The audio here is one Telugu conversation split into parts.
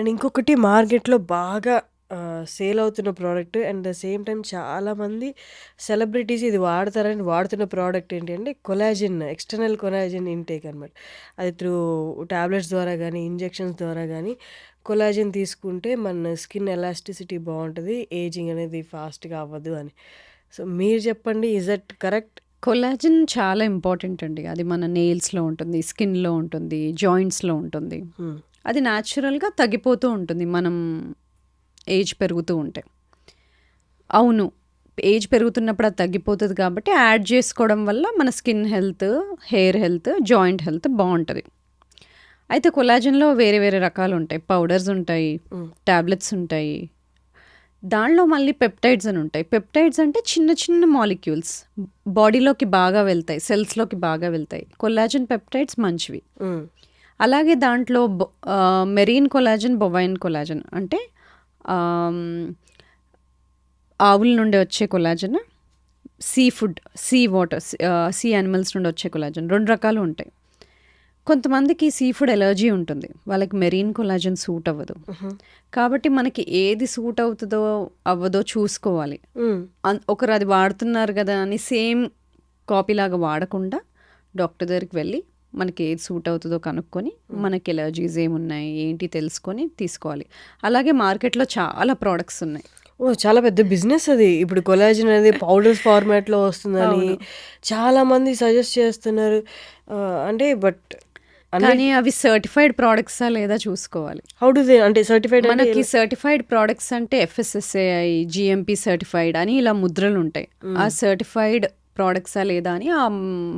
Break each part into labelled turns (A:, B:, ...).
A: అండ్ ఇంకొకటి మార్కెట్‌లో బాగా సేల్ అవుతున్న product and the same time చాలామంది సెలబ్రిటీస్ ఇది వాడతారని వాడుతున్న ప్రోడక్ట్ ఏంటి అంటే కొలాజిన్ ఎక్స్టర్నల్ కొలాజిన్ ఇంటేక్ అనమాట. అది త్రూ టాబ్లెట్స్ ద్వారా గానీ, ఇంజెక్షన్స్ ద్వారా గానీ కొలాజిన్ తీసుకుంటే మన స్కిన్ ఎలాస్టిసిటీ బావుంటది. ఏజింగ్ అనేది ఫాస్ట్‌గా అవ్వదు అని. సో, మీరు చెప్పండి ఈజ్ దట్ కరెక్ట్?
B: కొలాజిన్ చాలా ఇంపార్టెంట్ అండి. అది మన నెయిల్స్‌లో ఉంటుంది, స్కిన్‌లో ఉంటుంది, జాయింట్స్‌లో ఉంటుంది. అది న్యాచురల్‌గా తగ్గిపోతూ ఉంటుంది. మనం ఏజ్ పెరుగుతూ ఉంటే. అవును. ఏజ్ పెరుగుతున్నప్పుడు అది తగ్గిపోతది కాబట్టి యాడ్ చేసుకోవడం వల్ల మన skin health, hair health, joint health బావుంటది. అయితే కొలాజిన్‌లో వేరే వేరే రకాలుంటాయి. పౌడర్స్ ఉంటాయి,
A: హ్మ్.
B: టాబ్లెట్స్ ఉంటాయి. దానిలో మళ్ళీ పెప్టైడ్స్ అని ఉంటాయి. పెప్టైడ్స్ అంటే చిన్న చిన్న మాలిక్యూల్స్. బాడీలోకి బాగా వెళ్తాయి. సెల్స్‌లోకి బాగా వెళ్తాయి. కొలాజిన్ పెప్టైడ్స్ మంచివి. అలాగే దాంట్లో మెరీన్ కొలాజిన్, బొవైన్ కొలాజిన్ అంటే ఆవుల నుండి వచ్చే collagen, seafood, sea water sea animals నుండి వచ్చే కొలాజిన్ 2 రకాలు ఉంటాయి. కొంతమందికి సీ ఫుడ్ ఎలర్జీ ఉంటుంది. వాళ్ళకి మెరీన్ కొలాజిన్ సూట్ అవ్వదు. కాబట్టి మనకి ఏది సూట్ అవుతదో, అవ్వదో చూసుకోవాలి. ఒకరు అది వాడుతున్నారు గదా! అని సేమ్ కాపీలాగా వాడకుండా డాక్టర్ దగ్గరికి వెళ్ళి మనకి ఏది సూట్ అవుతదో కనుక్కొని, మనకి ఎలర్జీస్ ఏమున్నాయి, ఏంటి తెలుసుకొని తీసుకోవాలి. అలాగే మార్కెట్‌లో చాలా ప్రొడక్ట్స్ ఉన్నాయి.
A: ఓహ్! చాలా పెద్ద బిజినెస్ అది. ఇప్పుడు కొలాజిన్ అనేది పౌడర్స్ ఫార్మాట్‌లో వస్తుందని
B: అవును.
A: చాలామంది సజెస్ట్ చేస్తున్నారు. అంటే బట్
B: కానీ అవి సర్టిఫైడ్ ప్రొడక్ట్సా లేదా చూసుకోవాలి.
A: హౌ డు దే అంటే సర్టిఫైడ్
B: మనకి? సర్టిఫైడ్ ప్రొడక్ట్స్ అంటే ఎఫ్ఎస్ఎస్ఏఐ, జీఎంపీ సర్టిఫైడ్ అని ఇలా ముద్రలుంటాయి. ఆ
A: హ్మ్.
B: సర్టిఫైడ్ ప్రొడక్ట్సా లేదా అని ఆ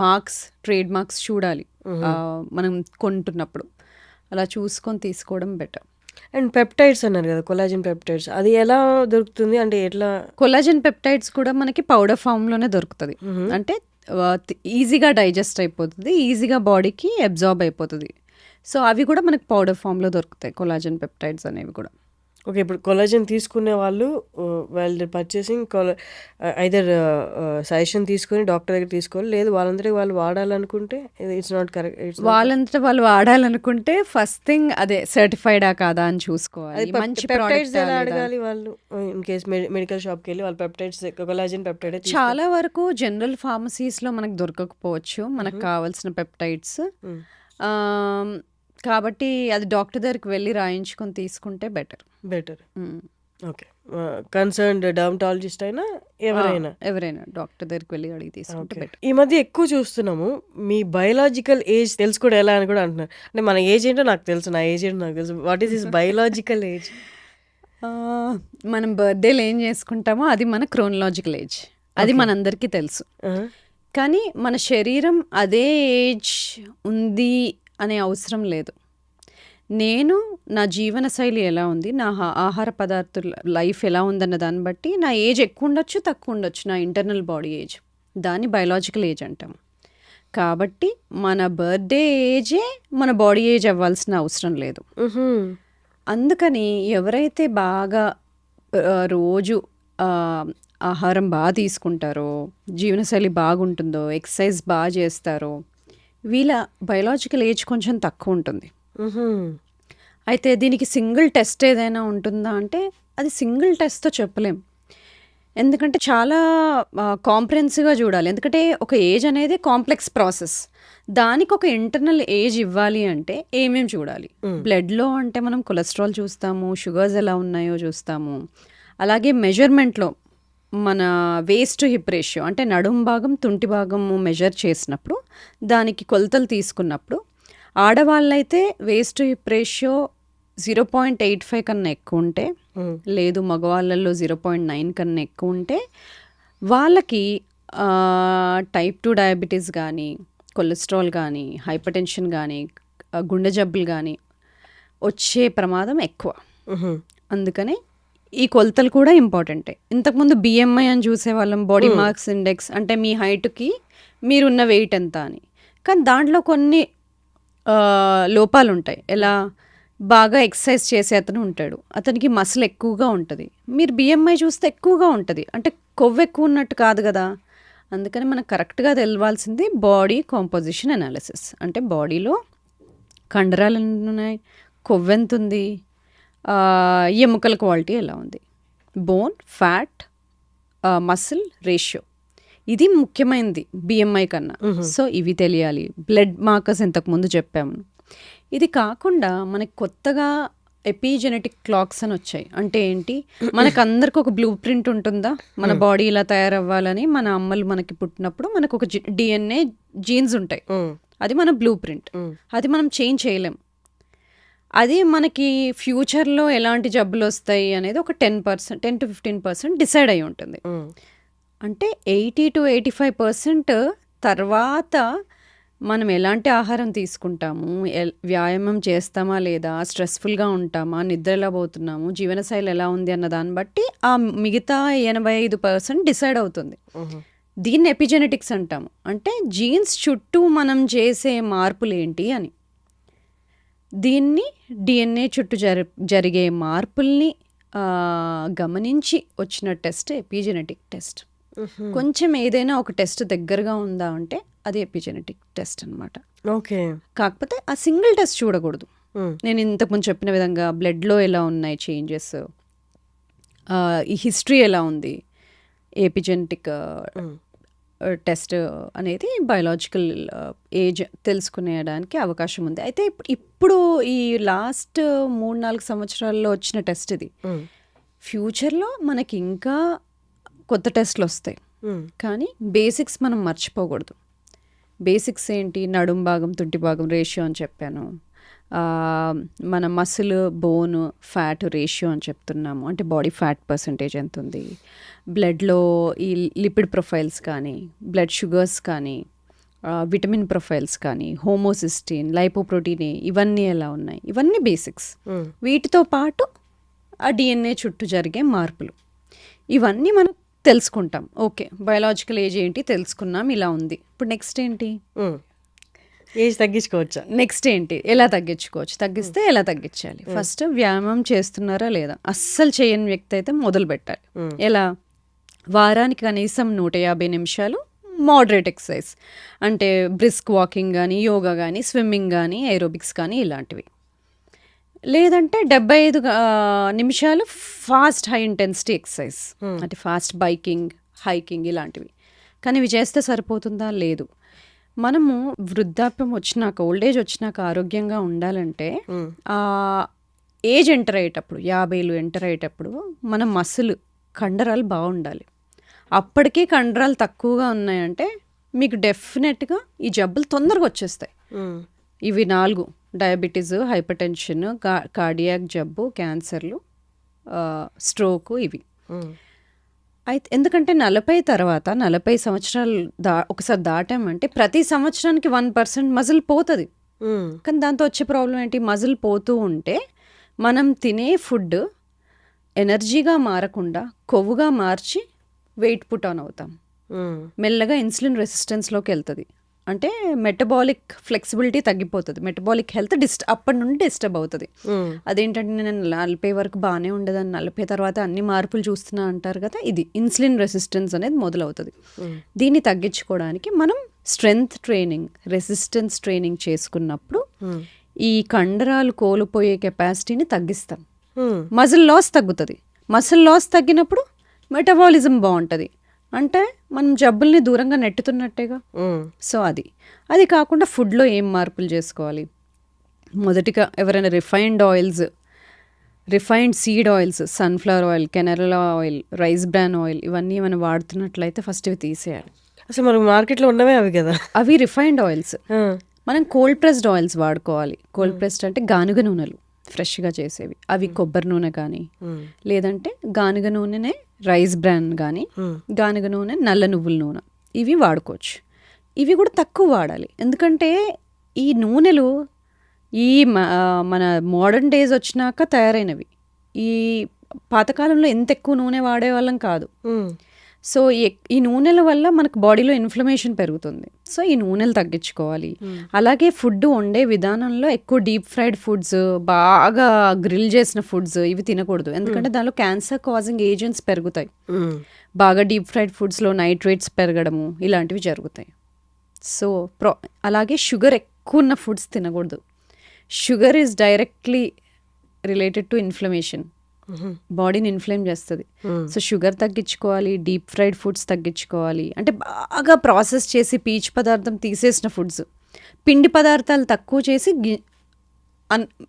B: మార్క్స్, ట్రేడ్ మార్క్స్ చూడాలి. మనం కొంటున్నప్పుడు. అలా చూసుకొని తీసుకోవడం బెటర్.
A: అండ్ పెప్టైడ్స్ అన్నారు గదా! కొలాజిన్ పెప్టైడ్స్ అది ఎలా దొరుకుతుంది? అంటే ఎట్లా?
B: కొలాజిన్ పెప్టైడ్స్ కూడా మనకి పౌడర్ ఫామ్‌లోనే దొరుకుతది. అంటే ఈజీగా డైజెస్ట్ అయిపోతది. ఈజీగా బాడీకి అబ్జార్బ్ అయిపోతది. సో, అవి కూడా మనకి పౌడర్ ఫామ్‌లో దొరుకుతాయి. కొలాజిన్ పెప్టైడ్స్ అనేవి కూడా.
A: ఓకే. ఇప్పుడు కొలాజిన్ తీసుకునే వాళ్ళు వాళ్ళు పర్చేసింగ్ కొల ఐదర్ సజెషన్ తీసుకొని డాక్టర్ దగ్గర తీసుకోవాలి. లేదు వాళ్ళంతటికి వాళ్ళు వాడాలనుకుంటే ఇట్స్ నాట్ కరెక్ట్.
B: వాళ్ళంతట వాళ్ళు వాడాలనుకుంటే ఫస్ట్ థింగ్ అదే సర్టిఫైడా కాదా అని చూసుకోవాలి. మంచి
A: పెప్టైడ్స్ ఎలా? అడగాలి వాళ్ళు? ఇన్ కేస్ మెడికల్ షాప్‌కెళ్ళి వాళ్ళు పెప్టైడ్స్ కొలాజిన్ పెప్టైడే
B: చాలా వరకు జనరల్ ఫార్మసీస్‌లో మనకు దొరకకపోవచ్చు. మనకు. కావాల్సిన పెప్టైడ్స్. కాబట్టి అది డాక్టర్ దగ్గరికి వెళ్ళి రాయించుకొని తీసుకుంటే better.
A: Better. Okay. Ah, concerned dermatologist అయినా! ఎవరైనా.
B: ఎవరైనా డాక్టర్ దగ్గరికి వెళ్ళి అడిగి తీసుకుంటే. బెటర్.
A: ఈ మధ్య ఎక్కువ చూస్తున్నాము. మీ బయోలాజికల్ ఏజ్ తెలుసుకోవడం ఎలా అని కూడా అంటున్నారు. అంటే మన ఏజ్ ఏంటో నాకు తెలుసు. నా ఏజ్ ఏంటో నాకు తెలుసు. What is his biological age?
B: మనం బర్త్‌డేలు ఏం చేసుకుంటామో అది మన క్రోనలాజికల్ ఏజ్. అది. మనందరికీ తెలుసు. కానీ మన శరీరం అదే ఏజ్ ఉంది అనే అవసరం లేదు. నేను నా జీవనశైలి ఎలా ఉంది, నా ఆహార పదార్థాల లైఫ్ ఎలా ఉందన్న దాన్ని బట్టి నా ఏజ్ ఎక్కువ ఉండొచ్చు, తక్కువ ఉండొచ్చు. నా ఇంటర్నల్ బాడీ ఏజ్. దాన్ని బయోలాజికల్ ఏజ్ అంటాం. కాబట్టి మన బర్త్‌డే ఏజే మన బాడీ ఏజ్ అవ్వాల్సిన అవసరం లేదు. అందుకని ఎవరైతే బాగా రోజు ఆహ్, ఆహారం బా తీసుకుంటారో, జీవనశైలి బాగుంటుందో, ఎక్సర్సైజ్ బా చేస్తారో, వీళ్ళ బయోలాజికల్ ఏజ్ కొంచెం తక్కువ ఉంటుంది. అయితే దీనికి సింగిల్ టెస్ట్ ఏదైనా ఉంటుందా అంటే, అది సింగిల్ టెస్ట్‌తో చెప్పలేం. ఎందుకంటే చాలా కాంప్రహెన్సివ్‌గా చూడాలి. ఎందుకంటే ఒక ఏజ్ అనేది కాంప్లెక్స్ ప్రాసెస్. దానికి ఒక ఇంటర్నల్ ఏజ్ ఇవ్వాలి అంటే ఏమేం చూడాలి? బ్లడ్‌లో అంటే మనం కొలెస్ట్రాల్ చూస్తాము, షుగర్స్ ఎలా ఉన్నాయో చూస్తాము. అలాగే మెజర్‌మెంట్‌లో మన వేస్ట్ టు హిప్ రేషియో అంటే నడుము భాగం, తుంటి భాగము మెజర్ చేసినప్పుడు, దానికి కొలతలు తీసుకున్నప్పుడు, ఆడవాళ్ళైతే వేస్ట్ టు హిప్ రేషియో 0.85 కన్నా ఎక్కువుంటే,
A: హ్మ్.
B: లేదు మగవాళ్ళలో 0.9 కన్నా ఎక్కువుంటే, వాళ్ళకి ఆహ్, టైప్ 2 డయాబెటిస్ గానీ, కొలెస్ట్రాల్ గానీ, హైపర్‌టెన్షన్ ఆహ్, గుండె జబ్బులు గానీ వచ్చే ప్రమాదం ఎక్కువ. అందుకనే ఈ కొలతలు కూడా ఇంపార్టెంటే. ఇంతకుముందు బీఎంఐ అని చూసేవాళ్ళం. బాడీ. మాస్ ఇండెక్స్ అంటే మీ హైట్‌కి మీరున్న వెయిట్ ఎంత అని. కానీ దాంట్లో కొన్ని ఆహ్, లోపాలుంటాయి. ఎలా? బాగా ఎక్సర్సైజ్ చేసే అతను ఉంటాడు. అతనికి మసిల్ ఎక్కువగా ఉంటది. మీరు బీఎంఐ చూస్తే ఎక్కువగా ఉంటది. అంటే కొవ్వు ఎక్కువ ఉన్నట్టు కాదు గదా! అందుకని మనకు కరెక్ట్‌గా తెలవాల్సింది బాడీ కాంపోజిషన్ అనాలిసిస్. అంటే బాడీలో కండరాలు ఎన్నున్నాయి? కొవ్వెంతుంది? ఎముకల క్వాలిటీ ఎలా ఉంది? Bone fat muscle ratio. ఇది ముఖ్యమైనది బిఎంఐ కన్నా. సో ఇవి తెలియాలి. బ్లడ్ మార్కర్స్ ఇంతకుముందు చెప్పాము. ఇది కాకుండా మనకి కొత్తగా ఎపిజెనెటిక్ క్లాక్స్ అని వచ్చాయి. అంటే ఏంటి? మనకు అందరికి ఒక బ్లూ ప్రింట్ ఉంటుందా? మన బాడీ ఇలా తయారవ్వాలని మన అమ్మలు మనకి పుట్టినప్పుడు మనకు ఒక డిఎన్ఏ జీన్స్ ఉంటాయి. అది మన బ్లూ ప్రింట్. అది మనం చేంజ్ చేయలేం. అది మనకి ఫ్యూచర్లో ఎలాంటి జబ్బులు వస్తాయి అనేది ఒక ten percent ten to fifteen percent decide అయి ఉంటుంది. అంటే eighty to eighty five percent తర్వాత మనం ఎలాంటి ఆహారం తీసుకుంటాము? వ్యాయామం చేస్తామా లేదా? స్ట్రెస్ఫుల్గా ఉంటామా? నిద్ర ఎలా పోతున్నాము? జీవనశైలి ఎలా ఉంది అన్న దాన్ని బట్టి ఆ మిగతా ఎనభై ఐదు పర్సెంట్ డిసైడ్ అవుతుంది. దీన్ని ఎపిజెనెటిక్స్ అంటాము. అంటే జీన్స్ చుట్టూ మనం చేసే మార్పులు ఏంటి అని. దీన్ని డిఎన్ఏ చుట్టూ జరి జరిగే మార్పుల్ని గమనించి వచ్చిన టెస్ట్ ఎపిజెనెటిక్ టెస్ట్. కొంచెం ఏదైనా ఒక టెస్ట్ దగ్గరగా ఉందా అంటే అది ఎపిజెనెటిక్ టెస్ట్ అన్నమాట.
A: ఓకే.
B: కాకపోతే ఆ సింగిల్ టెస్ట్ చూడకూడదు. నేను ఇంతకుముందు చెప్పిన విధంగా బ్లడ్లో ఎలా ఉన్నాయి చేంజెస్ ఈ హిస్టరీ ఎలా ఉంది ఎపిజెనెటిక్
A: ఉమ్,
B: టెస్ట్ అనేది బయోలాజికల్ ఏజ్ తెలుసుకునేయడానికి అవకాశం ఉంది. అయితే ఇప్- ఇప్పుడు ఈ లాస్ట్ మూడు నాలుగు సంవత్సరాల్లో వచ్చిన టెస్ట్ ఇది. ఫ్యూచర్లో మనకి ఇంకా కొత్త టెస్ట్లు వస్తాయి. కానీ బేసిక్స్ మనం మర్చిపోకూడదు. బేసిక్స్ ఏంటి? నడుం భాగం తుంటి భాగం రేషియో అని చెప్పాను. మన మసిల్ బోన్ ఫ్యాట్ రేషియో అని చెప్తున్నాము. అంటే బాడీ ఫ్యాట్ పర్సంటేజ్ ఎంత ఉంది బ్లడ్లో ఈ లిపిడ్ ప్రొఫైల్స్ కానీ బ్లడ్ షుగర్స్ కానీ విటమిన్ ప్రొఫైల్స్ కానీ హోమోసిస్టిన్ లైపోప్రోటీన్ ఇవన్నీ ఎలా ఉన్నాయి? ఇవన్నీ బేసిక్స్
A: ఉమ్,
B: వీటితో పాటు ఆ డిఎన్ఏ చుట్టూ జరిగే మార్పులు. ఇవన్నీ మనం తెలుసుకుంటాం. ఓకే బయోలాజికల్ ఏజ్ ఏంటి తెలుసుకున్నాం ఇలా ఉంది. ఇప్పుడు నెక్స్ట్ ఏంటి?
A: ఉమ్. ఏజ్ తగ్గించుకోవచ్చా?
B: నెక్స్ట్ ఏంటి? ఎలా తగ్గించుకోవచ్చు? తగ్గిస్తే ఎలా తగ్గించాలి? ఫస్ట్ వ్యాయామం చేస్తున్నారా లేదా? అస్సలు చేయని వ్యక్తి అయితే మొదలు పెట్టాలి. ఎలా? వారానికి కనీసం నూట యాభై నిమిషాలు మోడరేట్ ఎక్సర్సైజ్ అంటే బ్రిస్క్ వాకింగ్ కానీ యోగా కానీ స్విమ్మింగ్ కానీ ఏరోబిక్స్ కానీ ఇలాంటివి. లేదంటే డెబ్బై ఐదు నిమిషాలు ఫాస్ట్ హై ఇంటెన్సిటీ ఎక్సర్సైజ్ అంటే ఫాస్ట్ బైకింగ్ హైకింగ్ ఇలాంటివి. కానీ ఇవి చేస్తే సరిపోతుందా? లేదు. మనము వృద్ధాప్యం వచ్చినాక ఓల్డ్ ఏజ్ వచ్చినాక ఆరోగ్యంగా ఉండాలంటే ఏజ్ ఎంటర్ అయ్యేటప్పుడు యాభైలు ఎంటర్ అయ్యేటప్పుడు మన మసులు కండరాలు బాగుండాలి. అప్పటికే కండరాలు తక్కువగా ఉన్నాయంటే మీకు డెఫినెట్గా ఈ జబ్బులు తొందరగా వచ్చేస్తాయి. ఇవి నాలుగు. డయాబెటీస్ హైపర్ టెన్షన్ కార్డియాక్ జబ్బు క్యాన్సర్లు స్ట్రోకు ఇవి. అయితే ఎందుకంటే నలభై తర్వాత నలభై సంవత్సరాలు దా ఒకసారి దాటామంటే ప్రతి సంవత్సరానికి వన్ పర్సెంట్ మజిల్ పోతుంది. కానీ దాంతో వచ్చే ప్రాబ్లం ఏంటి? మజిల్ పోతూ ఉంటే మనం తినే ఫుడ్ ఎనర్జీగా మారకుండా కొవ్వుగా మార్చి వెయిట్ పుట్ ఆన్ అవుతాం. మెల్లగా ఇన్సులిన్ రెసిస్టెన్స్లోకి వెళ్తుంది. అంటే మెటబాలిక్ ఫ్లెక్సిబిలిటీ తగ్గిపోతుంది. మెటబాలిక్ హెల్త్ డిస్ట్ అప్పటి నుండి డిస్టర్బ్ అవుతుంది.
A: ఉమ్,
B: అదేంటంటే నేను నలభై వరకు బాగానే ఉండదని నలభై తర్వాత అన్ని మార్పులు చూస్తున్నా అంటారు కదా ఇది ఇన్సులిన్ రెసిస్టెన్స్ అనేది మొదలవుతుంది.
A: ఉమ్,
B: దీన్ని తగ్గించుకోవడానికి మనం స్ట్రెంగ్త్ ట్రైనింగ్ రెసిస్టెన్స్ ట్రైనింగ్ చేసుకున్నప్పుడు
A: ఉమ్,
B: ఈ కండరాలు కోల్పోయే కెపాసిటీని తగ్గిస్తాం. మజిల్ లాస్ తగ్గుతుంది. మసిల్ లాస్ తగ్గినప్పుడు మెటబాలిజం బాగుంటుంది అంటే మనం జబ్బుల్ని దూరంగా నెట్టుతున్నట్టేగా. సో అది. అది కాకుండా ఫుడ్లో ఏం మార్పులు చేసుకోవాలి? మొదటిగా ఎవరైనా refined oils refined seed oils sunflower oil canola oil rice bran oil ఇవన్నీ మనం వాడుతున్నట్లయితే ఫస్ట్ ఇవి తీసేయాలి.
A: అసలు మనకు మార్కెట్లో ఉన్నవే అవి కదా.
B: అవి రిఫైన్డ్ ఆయిల్స్. మనం కోల్డ్ ప్రెస్డ్ ఆయిల్స్ వాడుకోవాలి. కోల్డ్ ప్రెస్డ్ అంటే గానుగ నూనెలు. ఫ్రెష్గా చేసేవి. అవి కొబ్బరి నూనె కానీ లేదంటే గానుగ నూనెనే రైస్ బ్రాన్ కానీ గానుగ నూనె నల్ల నువ్వుల నూనె ఇవి వాడుకోవచ్చు. ఇవి కూడా తక్కువ వాడాలి. ఎందుకంటే ఈ నూనెలు ఈ మన మోడర్న్ డేస్ వచ్చినాక తయారైనవి. ఈ పాతకాలంలో ఎంత ఎక్కువ నూనె వాడేవాళ్ళం కాదు. సో ఈ- నూనెల వల్ల మనకు బాడీలో ఇన్ఫ్లమేషన్ పెరుగుతుంది. సో ఈ నూనెలు తగ్గించుకోవాలి. అలాగే ఫుడ్ వండే విధానంలో ఎక్కువ డీప్ ఫ్రైడ్ ఫుడ్స్ బాగా గ్రిల్ చేసిన ఫుడ్స్ ఇవి తినకూడదు. ఎందుకంటే దానిలో క్యాన్సర్ కాజింగ్ ఏజెంట్స్ పెరుగుతాయి.
A: ఉమ్,
B: బాగా డీప్ ఫ్రైడ్ ఫుడ్స్లో నైట్రేట్స్ పెరగడము ఇలాంటివి జరుగుతాయి. సో ప్రో అలాగే షుగర్ ఎక్కువ ఉన్న ఫుడ్స్ తినకూడదు. Sugar is directly related to inflammation. బాడీని ఇన్ఫ్లేమ్ చేస్తుంది.
A: హ్మ్.
B: సో షుగర్ తగ్గించుకోవాలి డీప్ ఫ్రైడ్ ఫుడ్స్ తగ్గించుకోవాలి. అంటే బాగా ప్రాసెస్ చేసి పీచు పదార్థం తీసేసిన ఫుడ్స్. పిండి పదార్థాలు తక్కువ చేసి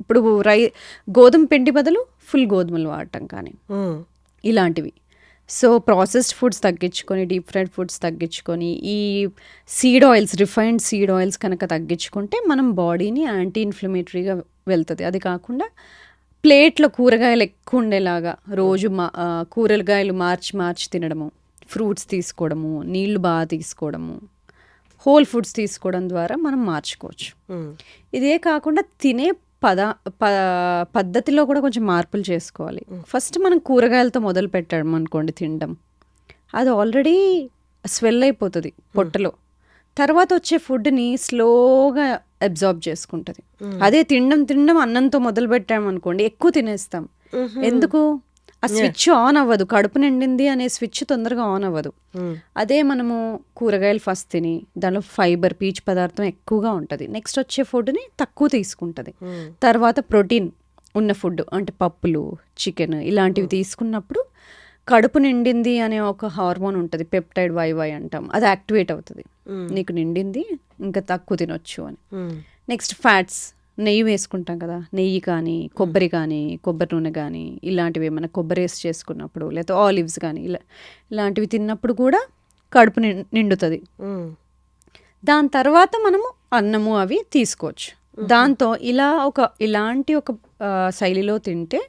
B: ఇప్పుడు రై గోధుమ పిండి బదులు ఫుల్ గోధుమలు వాడటం కానీ
A: హ్మ్.
B: ఇలాంటివి. సో ప్రాసెస్డ్ ఫుడ్స్ తగ్గించుకొని డీప్ ఫ్రైడ్ ఫుడ్స్ తగ్గించుకొని ఈ seed oils refined seed oils కనుక తగ్గించుకుంటే మనం బాడీని యాంటీ ఇన్ఫ్లమేటరీగా వెళ్తుంది. అది కాకుండా ప్లేట్లో కూరగాయలు ఎక్కువ ఉండేలాగా రోజు మా కూరగాయలు మార్చి మార్చి తినడము ఫ్రూట్స్ తీసుకోవడము నీళ్ళు బాగా తీసుకోవడము హోల్ ఫుడ్స్ తీసుకోవడం ద్వారా మనం మార్చుకోవచ్చు. ఇదే కాకుండా తినే పద ప పద్ధతిలో కూడా కొంచెం మార్పులు చేసుకోవాలి. ఫస్ట్ మనం కూరగాయలతో మొదలు పెట్టాం అనుకోండి తినడం. అది ఆల్రెడీ స్వెల్ అయిపోతుంది పొట్టలో. తర్వాత వచ్చే ఫుడ్ని స్లోగా అబ్జార్బ్ చేసుకుంటుంది. అదే తినడం తినడం అన్నంతో మొదలు పెట్టాం అనుకోండి ఎక్కువ తినేస్తాం. ఎందుకు? ఆ స్విచ్ ఆన్ అవ్వదు. కడుపు నిండింది అనే స్విచ్ తొందరగా ఆన్ అవ్వదు. అదే మనము కూరగాయలు ఫస్ట్ తిని దానిలో ఫైబర్ పీచు పదార్థం ఎక్కువగా ఉంటుంది. నెక్స్ట్ వచ్చే ఫుడ్ని తక్కువ తీసుకుంటుంది. తర్వాత ప్రోటీన్ ఉన్న ఫుడ్ అంటే పప్పులు చికెన్ ఇలాంటివి తీసుకున్నప్పుడు కడుపు నిండింది అనే ఒక హార్మోన్ ఉంటుంది. పెప్టైడ్ వైవై అంటాం. అది యాక్టివేట్ అవుతుంది. నీకు నిండింది ఇంకా తక్కువ తినొచ్చు అని. నెక్స్ట్ ఫ్యాట్స్ నెయ్యి వేసుకుంటాం కదా నెయ్యి కానీ కొబ్బరి కానీ కొబ్బరి నూనె కానీ ఇలాంటివి ఏమైనా కొబ్బరి వేసి చేసుకున్నప్పుడు లేకపోతే ఆలివ్స్ కానీ ఇలా ఇలాంటివి తిన్నప్పుడు కూడా కడుపు నిండుతుంది. దాని తర్వాత మనము అన్నము అవి తీసుకోవచ్చు. దాంతో ఇలా ఒక ఇలాంటి ఒక శైలిలో తింటే.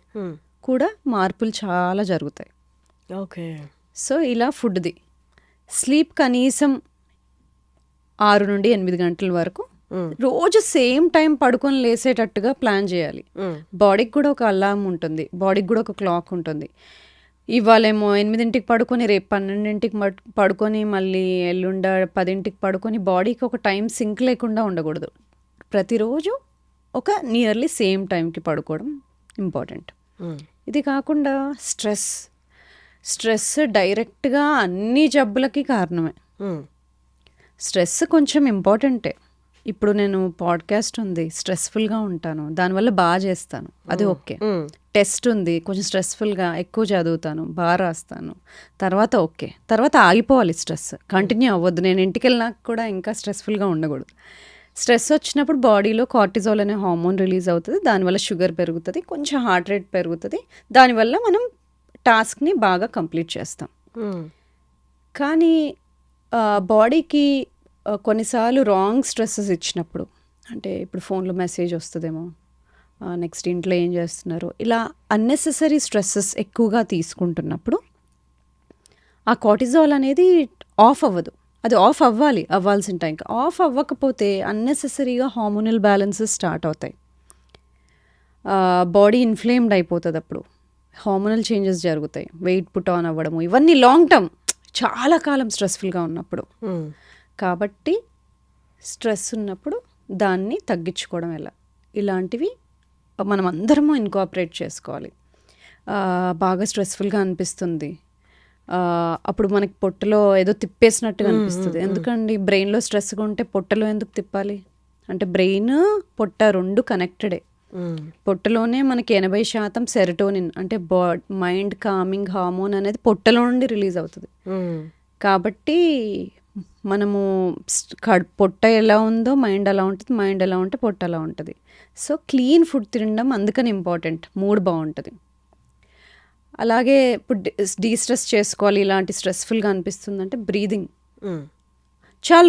B: కూడా మార్పులు చాలా జరుగుతాయి.
A: ఓకే.
B: సో ఇలా ఫుడ్ది. స్లీప్ కనీసం ఆరు నుండి ఎనిమిది గంటల వరకు. రోజు సేమ్ టైం పడుకొని లేసేటట్టుగా ప్లాన్ చేయాలి. బాడీకి కూడా ఒక అలారం ఉంటుంది బాడీకి కూడా ఒక క్లాక్ ఉంటుంది ఇవాళేమో ఎనిమిదింటికి పడుకొని రేపు పన్నెండింటికి పడుకొని మళ్ళీ ఎల్లుండ పదింటికి పడుకొని బాడీకి ఒక టైం సింక్ లేకుండా ఉండకూడదు ప్రతిరోజు ఒక నియర్లీ సేమ్ టైంకి పడుకోవడం ఇంపార్టెంట్. ఇది కాకుండా స్ట్రెస్ స్ట్రెస్ డైరెక్ట్గా అన్ని జబ్బులకి కారణమే. స్ట్రెస్ కొంచెం ఇంపార్టెంటే. ఇప్పుడు నేను పాడ్కాస్ట్ ఉంది స్ట్రెస్ఫుల్గా ఉంటాను దానివల్ల బాగా చేస్తాను అది ఓకే. టెస్ట్ ఉంది కొంచెం స్ట్రెస్ఫుల్గా ఎక్కువ చదువుతాను బాగా రాస్తాను తర్వాత ఓకే. తర్వాత ఆగిపోవాలి స్ట్రెస్ కంటిన్యూ అవ్వద్దు నేను ఇంటికి వెళ్ళినాక కూడా ఇంకా స్ట్రెస్ఫుల్గా ఉండకూడదు. స్ట్రెస్ వచ్చినప్పుడు బాడీలో కార్టిజాల్ అనే హార్మోన్ రిలీజ్ అవుతుంది దానివల్ల షుగర్ పెరుగుతుంది కొంచెం హార్ట్ రేట్ పెరుగుతుంది దానివల్ల మనం టాస్క్ని బాగా కంప్లీట్ చేస్తాం. కానీ బాడీకి కొన్నిసార్లు రాంగ్ స్ట్రెస్సెస్ ఇచ్చినప్పుడు అంటే ఇప్పుడు ఫోన్లో మెసేజ్ వస్తుందేమో నెక్స్ట్ ఇంట్లో ఏం చేస్తున్నారు ఇలా అన్నెసెసరీ స్ట్రెస్సెస్ ఎక్కువగా తీసుకుంటున్నప్పుడు ఆ కార్టిజాల్ అనేది ఆఫ్ అవ్వదు. అది ఆఫ్ అవ్వాలి అవ్వాల్సిన టైంకి ఆఫ్ అవ్వకపోతే అన్నెసెసరీగా హార్మోనల్ బ్యాలెన్సెస్ స్టార్ట్ అవుతాయి. బాడీ ఇన్ఫ్లేమ్డ్ అయిపోతుంది అప్పుడు. హార్మోనల్ చేంజెస్ జరుగుతాయి. వెయిట్ పుట్ ఆన్ అవ్వడము ఇవన్నీ లాంగ్ టర్మ్ చాలా కాలం స్ట్రెస్ఫుల్గా ఉన్నప్పుడు.
A: Hmm.
B: కాబట్టి స్ట్రెస్ ఉన్నప్పుడు దాన్ని తగ్గించుకోవడం ఎలా? ఇలాంటివి మనం అందరము ఇన్కాపరేట్ చేసుకోవాలి. బాగా స్ట్రెస్ఫుల్గా అనిపిస్తుంది. అప్పుడు మనకి పొట్టలో ఏదో తిప్పేసినట్టుగా అనిపిస్తుంది. ఎందుకండి? బ్రెయిన్లో స్ట్రెస్గా ఉంటే పొట్టలో ఎందుకు తిప్పాలి? అంటే బ్రెయిన్ పొట్ట రెండు కనెక్టెడే. పొట్టలోనే మనకి ఎనభై శాతం సెరటోనిన్ అంటే బా మైండ్ కామింగ్ హార్మోన్ అనేది పొట్టలో నుండి రిలీజ్ అవుతుంది. కాబట్టి మనము పొట్ట ఎలా ఉందో మైండ్ అలా ఉంటుంది మైండ్ ఎలా ఉంటే పొట్ట అలా ఉంటుంది. సో క్లీన్ ఫుడ్ తినడం అందుకని ఇంపార్టెంట్ మూడ్ బాగుంటుంది. అలాగే ఇప్పుడు డీ స్ట్రెస్ చేసుకోవాలి ఇలాంటి స్ట్రెస్ఫుల్గా అనిపిస్తుందంటే బ్రీదింగ్.
A: హ్మ్.
B: చాలా